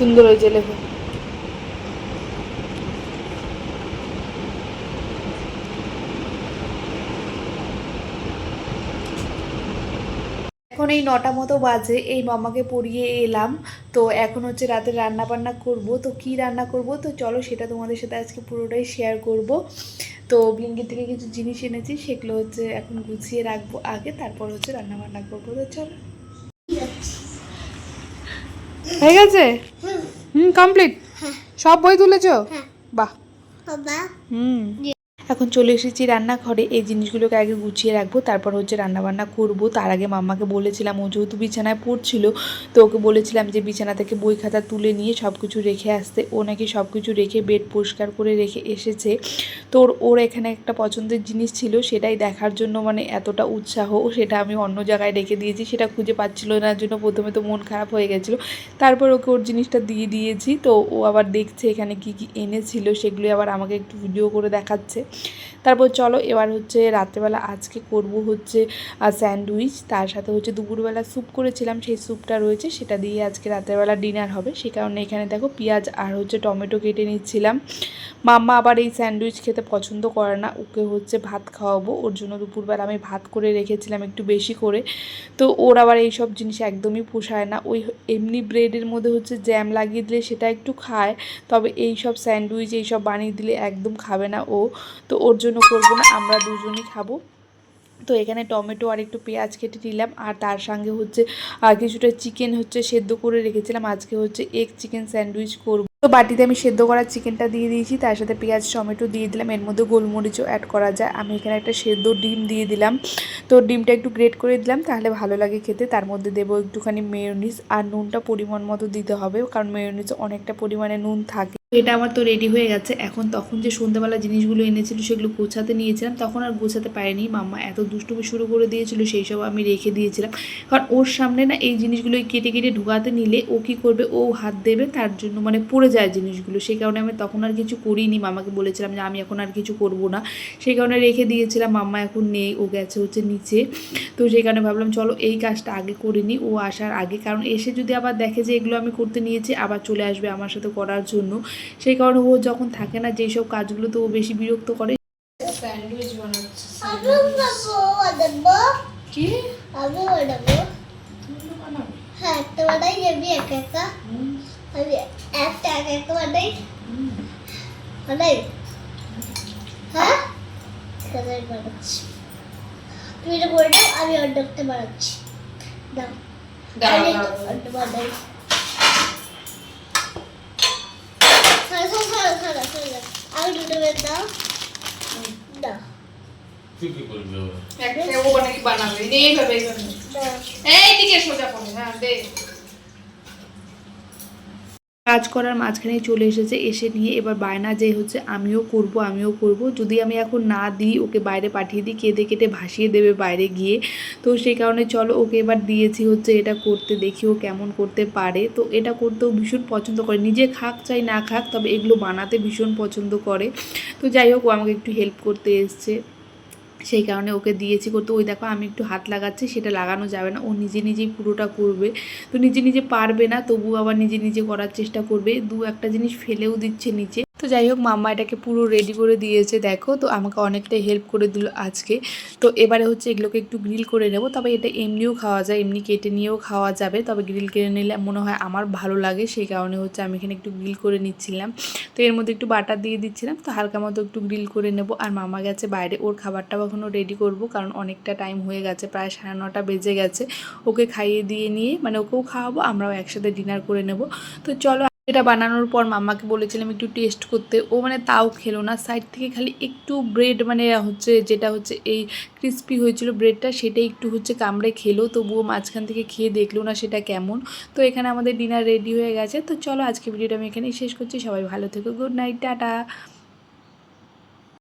সুন্দর হয়েছে লেখো এখন এই নটা মতো বাজে, এই মামাকে পড়িয়ে এলাম। তো এখন হচ্ছে রাতে রান্না বান্না করব। তো কি রান্না করব? তো চলো সেটা তোমাদের সাথে আজকে পুরোটাই শেয়ার করব। তো ব্লিঙ্কির থেকে কিছু জিনিস এনেছি, সেগুলো হচ্ছে এখন গুছিয়ে রাখব আগে, তারপর হচ্ছে রান্না বান্না করব। তো চলো। হয়ে গেছে? হুম কমপ্লিট সব বই তুলেছো? বাহ। বাবা। হুম। এখন চলে এসেছি রান্নাঘরে। এই জিনিসগুলোকে আগে গুছিয়ে রাখব, তারপর হচ্ছে রান্না বান্না করব। তার আগে মাম্মাকে বলেছিলাম, ও যেহেতু বিছানায় পড়ছিল, তো ওকে বলেছিলাম যে বিছানা থেকে বই খাতা তুলে নিয়ে সব কিছু রেখে আসতে। ও নাকি সব কিছু রেখে বেড পরিষ্কার করে রেখে এসেছে। তো ওর এখানে একটা পছন্দের জিনিস ছিল, সেটাই দেখার জন্য মানে এতটা উৎসাহ, সেটা আমি অন্য জায়গায় রেখে দিয়েছি, সেটা খুঁজে পাচ্ছিল না, জন্য প্রথমে তো মন খারাপ হয়ে গেছিল। তারপর ওকে ওর জিনিসটা দিয়ে দিয়েছি, তো ও আবার দেখছে এখানে কি কি এনেছিল, সেগুলো আবার আমাকে একটু ভিডিও করে দেখাচ্ছে। তারপর চলো এবার হচ্ছে রাত্রেবেলা আজকে করব হচ্ছে স্যান্ডউইচ। তার সাথে হচ্ছে দুপুরবেলা স্যুপ করেছিলাম, সেই স্যুপটা রয়েছে, সেটা দিয়ে আজকে রাত্রেবেলা ডিনার হবে। সে কারণে এখানে দেখো পেঁয়াজ আর হচ্ছে টমেটো কেটে নিচ্ছিলাম। মাম্মা আবার এই স্যান্ডউইচ খেতে পছন্দ করে না, ওকে হচ্ছে ভাত খাওয়াবো। ওর জন্য দুপুরবেলা আমি ভাত করে রেখেছিলাম একটু বেশি করে। তো ওর আবার এই সব জিনিস একদমই পোষায় না। ওই এমনি ব্রেডের মধ্যে হচ্ছে জ্যাম লাগিয়ে দিলে সেটা একটু খায়, তবে এই সব স্যান্ডউইচ এই সব বানিয়ে দিলে একদম খাবে না ও। তো ওর জন্য করব না, আমরা দুজনই খাব। তো এখানে টমেটো আর একটু পেঁয়াজ কেটে নিলাম, আর তার সঙ্গে হচ্ছে কিছুটা চিকেন হচ্ছে সেদ্ধ করে রেখেছিলাম। আজকে হচ্ছে এগ চিকেন স্যান্ডউইচ করব। তো বাটিতে আমি সেদ্ধ করা চিকেনটা দিয়ে দিয়েছি, তার সাথে পেঁয়াজ, টমেটো দিয়ে দিলাম। এর মধ্যে গোলমরিচও অ্যাড করা যায়। আমি এখানে একটা সেদ্ধ ডিম দিয়ে দিলাম। তো ডিমটা একটু গ্রেট করে দিলাম, তাহলে ভালো লাগে খেতে। তার মধ্যে দেবো একটুখানি মেয়োনিজ আর নুনটা পরিমাণ মতো দিতে হবে, কারণ মেয়োনিজ অনেকটা পরিমাণে নুন থাকে। এটা আমার তো রেডি হয়ে গেছে। এখন তখন যে সন্ধ্যাবেলা জিনিসগুলো এনেছিল সেগুলো গোছাতে নিয়েছিলাম, তখন আর গোছাতে পারিনি। মাম্মা এত দুষ্টুমি শুরু করে দিয়েছিল, সেই সব আমি রেখে দিয়েছিলাম। কারণ ওর সামনে না এই জিনিসগুলো কেটে কেটে ঢুকাতে নিলে ও কী করবে? ও হাত দেবে, তার জন্য মানে পড়ে যায় জিনিসগুলো। সেই কারণে আমি তখন আর কিছু করিনি। মামাকে বলেছিলাম যে, আমি এখন আর কিছু করব না। সেই কারণে রেখে দিয়েছিলাম, মাম্মা এখন নেই, ও গেছে হচ্ছে নিচে। তো সেই কারণে ভাবলাম, চলো এই কাজটা আগে করে নিই। ও আসার আগে, কারণ এসে যদি আবার দেখে যে এগুলো আমি করতে নিয়েছি, আবার চলে আসবে আমার সাথে করার জন্য। সেই কারণে ও যখন থাকে না যেই সব কাজগুলো তো ও বেশি বিরক্ত করে। স্যান্ডউইচ বানাচ্ছে আমি বানাবো কি? আমি বানাবো হ্যাঁ একটা বানাই আমি একা একা। আমি একটা একা একা বানাই বানাই হ্যাঁ? ঠিক আমি বানাচ্ছি। তুমি এটা করে দাও আমি অর্ডারটা বানাচ্ছি। দাও। বানাই। আমি দুটো বের দাও দাও তুই কি করবি বানাবে এইভাবে এই দিকে সোজা করে হ্যাঁ দে কাজ করার মাঝখানে চলে এসেছে, এসে নিয়ে এবার বায়না যে হচ্ছে, আমিও করব আমিও করব। যদি আমি এখন না দিই, ওকে বাইরে পাঠিয়ে দিই, কেঁদে কেটে ভাসিয়ে দেবে বাইরে গিয়ে। তো সেই কারণে চলো, ওকে এবার দিয়েছি হচ্ছে এটা করতে, দেখি ও কেমন করতে পারে। তো এটা করতেও ভীষণ পছন্দ করে। নিজে খাক চাই, না খাক, তবে এগুলো বানাতে ভীষণ পছন্দ করে। তো যাই হোক, ও আমাকে একটু হেল্প করতে এসছে। সেই কারণে ওকে দিয়েছি করতে, ওই দেখো আমি একটু হাত লাগাচ্ছি, সেটা লাগানো যাবে না, ও নিজে নিজেই পুরোটা করবে। তো নিজে নিজে পারবে না তবু আবার নিজে নিজে করার চেষ্টা করবে। দু একটা জিনিস ফেলেও দিচ্ছে নিচে। তো যাই হোক, মাম্মা এটাকে পুরো রেডি করে দিয়েছে, দেখো। তো আমাকে অনেকটাই হেল্প করে দিল আজকে। তো এবারে হচ্ছে এগুলোকে একটু গ্রিল করে নেব। তবে এটা এমনিও খাওয়া যায়, এমনি কেটে নিয়েও খাওয়া যাবে। তবে গ্রিল কেটে নিলে মনে হয় আমার ভালো লাগে, সেই কারণে হচ্ছে আমি এখানে একটু গ্রিল করে নিচ্ছিলাম। তো এর মধ্যে একটু বাটার দিয়ে দিচ্ছিলাম, তো হালকা মতো একটু গ্রিল করে নেব। আর মামা গেছে বাইরে, ওর খাবারটাও এখনও রেডি করব, কারণ অনেকটা টাইম হয়ে গেছে, প্রায় সাড়ে নটা বেজে গেছে। ওকে খাইয়ে দিয়ে নিয়ে মানে ওকেও খাওয়াবো, আমরাও একসাথে ডিনার করে নেব। তো চলো এটা বানানোর পর মাম্মাকে বলেছিলাম একটু টেস্ট করতে। ও মানে তাও খেলো না। সাইড থেকে খালি একটু ব্রেড মানে হচ্ছে যেটা হচ্ছে এই ক্রিস্পি হয়েছিল ব্রেডটা সেটাই একটু হচ্ছে কামড়ে খেলো। তবুও মাঝখান থেকে খেয়ে দেখল না সেটা কেমন। তো এখানে আমাদের ডিনার রেডি হয়ে গেছে। তো চলো আজকে ভিডিওটা আমি এখানেই শেষ করছি। সবাই ভালো থেকো। Good night tata.